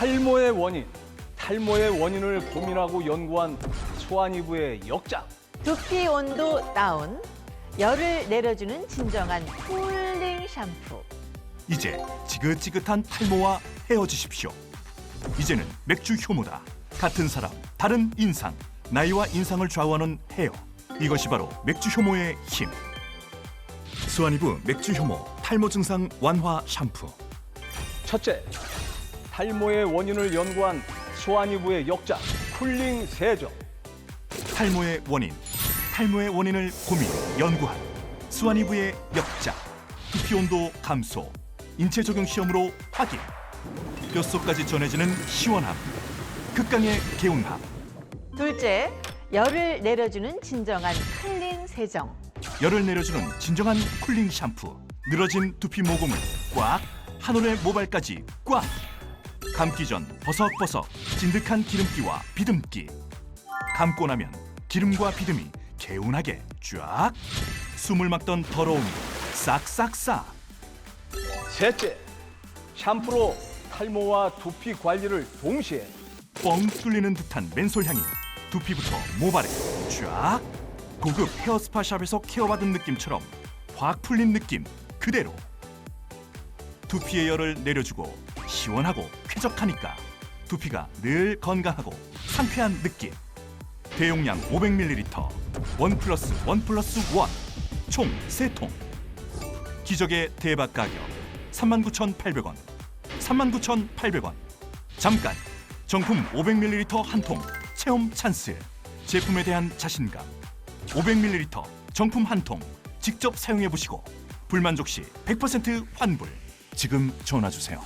탈모의 원인, 탈모의 원인을 고민하고 연구한 소아니부의 역작. 두피 온도 다운, 열을 내려주는 진정한 쿨링 샴푸. 이제 지긋지긋한 탈모와 헤어지십시오. 이제는 맥주 효모다. 같은 사람, 다른 인상. 나이와 인상을 좌우하는 헤어. 이것이 바로 맥주 효모의 힘. 수아니브 맥주 효모 탈모 증상 완화 샴푸. 첫째, 탈모의 원인을 연구한 소아니부의 역작 쿨링 세정. 탈모의 원인. 탈모의 원인을 고민, 연구한 수아니브의 역작. 두피 온도 감소. 인체 적용 시험으로 확인. 뼛속까지 전해지는 시원함. 극강의 개운함. 둘째, 열을 내려주는 진정한 쿨링 세정. 열을 내려주는 진정한 쿨링 샴푸 늘어진 두피 모공을 꽉 한 올의 모발까지 꽉 감기 전 버석버석 진득한 기름기와 비듬기. 감고 나면 기름과 비듬이 개운하게 쫙 숨을 막던 더러움이 싹싹싹. 셋째, 샴푸로 탈모와 두피 관리를 동시에. 뻥 뚫리는 듯한 맨솔 향이 두피부터 모발에 쫙 고급 헤어스파 샵에서 케어받은 느낌처럼 확 풀린 느낌 그대로. 두피의 열을 내려주고 시원하고 쾌적하니까 두피가 늘 건강하고 상쾌한 느낌. 대용량 500ml 원 플러스 원 플러스 원총 세통. 기적의 대박 가격 39,800원 39,800원. 잠깐 정품 500ml 한 통 체험 찬스. 제품에 대한 자신감. 500ml 정품 한 통 직접 사용해 보시고 불만족 시 100% 환불. 지금 전화 주세요.